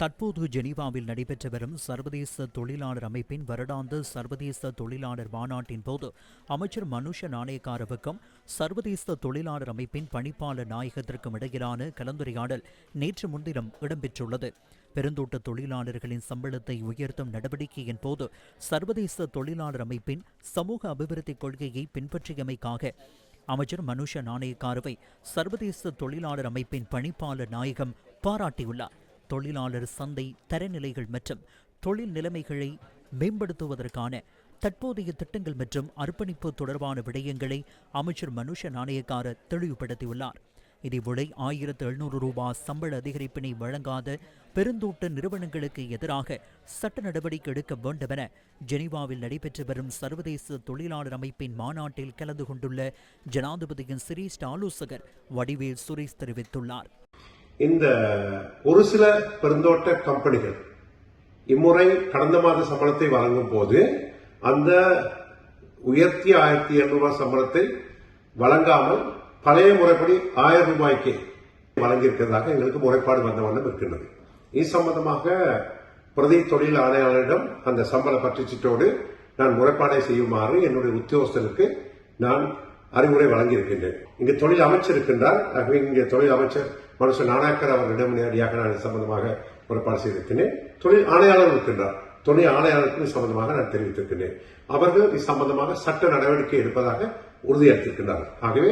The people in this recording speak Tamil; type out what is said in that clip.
தற்போது ஜெனீவாவில் நடைபெற்று வரும் சர்வதேச தொழிலாளர் அமைப்பின் வருடாந்த சர்வதேச தொழிலாளர் மாநாட்டின் போது அமைச்சர் மனுஷ நாணயக்காரவுக்கும் சர்வதேச தொழிலாளர் அமைப்பின் பணிப்பாளர் நாயகத்திற்கும் இடையிலான கலந்துரையாடல் நேற்று முன்தினம் இடம்பெற்றுள்ளது. பெருந்தோட்ட தொழிலாளர்களின் சம்பளத்தை உயர்த்தும் நடவடிக்கையின் போது சர்வதேச தொழிலாளர் அமைப்பின் சமூக அபிவிருத்தி கொள்கையை பின்பற்றியமைக்காக அமைச்சர் மனுஷ நாணயக்காரவை சர்வதேச தொழிலாளர் அமைப்பின் பணிப்பாளர் நாயகம் பாராட்டியுள்ளார். தொழிலாளர் சந்தை தரநிலைகள் மற்றும் தொழில் நிலைமைகளை மேம்படுத்துவதற்கான தற்போதைய திட்டங்கள் மற்றும் அர்ப்பணிப்பு தொடர்பான விடயங்களை அமைச்சர் மனுஷ நாணயக்கார தெளிவுபடுத்தியுள்ளார். இதேவேளை ஆயிரத்து எழுநூறு ரூபாய் சம்பள அதிகரிப்பினை வழங்காத பெருந்தோட்ட நிறுவனங்களுக்கு எதிராக சட்ட நடவடிக்கை எடுக்க வேண்டும் என ஜெனீவாவில் நடைபெற்று வரும் சர்வதேச தொழிலாளர் அமைப்பின் மாநாட்டில் கலந்து கொண்டுள்ள ஜனாதிபதியின் சிரேஷ்ட ஆலோசகர் வடிவேல் சுரேஷ் தெரிவித்துள்ளார். இந்த ஒரு சில பெருந்தோட்ட கம்பெனிகள் இம்முறை கடந்த மாத சம்பளத்தை வழங்கும் போது அந்த உயர்த்திய ஆயிரத்தி எழுநூறு ரூபாய் சம்பளத்தை வழங்காமல் பழைய முறைப்படி ஆயிரம் ரூபாய்க்கு வழங்கியிருக்கிறதாக எங்களுக்கு முறைப்பாடு வந்த வண்ணம் இருக்கின்றது. இது சம்பந்தமாக பிரதி தொழில் ஆணையாளரிடம் அந்த சம்பள பற்றுச்சீட்டோடு நான் முறைப்பாடை செய்யுமாறு என்னுடைய உத்தியோகஸ்தருக்கு நான் அறிவுரை வழங்கியிருக்கின்றேன். இங்கு தொழில் அமைச்சர் இருக்கின்றார் ஆகவே இங்கே தொழில் அமைச்சர் மனுஷன் நாணாக்கர் அவர்களிடம் நேரடியாக நான் சம்பந்தமாக முறைப்பாடு செய்திருக்கிறேன் தொழில் ஆணையாளர் இருக்கின்றார். தொழில் ஆணையாளருக்கும் சம்பந்தமாக நான் தெரிவித்திருக்கின்றேன். அவர்கள் இது சம்பந்தமாக சட்ட நடவடிக்கை எடுப்பதாக உறுதியளித்திருக்கின்றார்கள். ஆகவே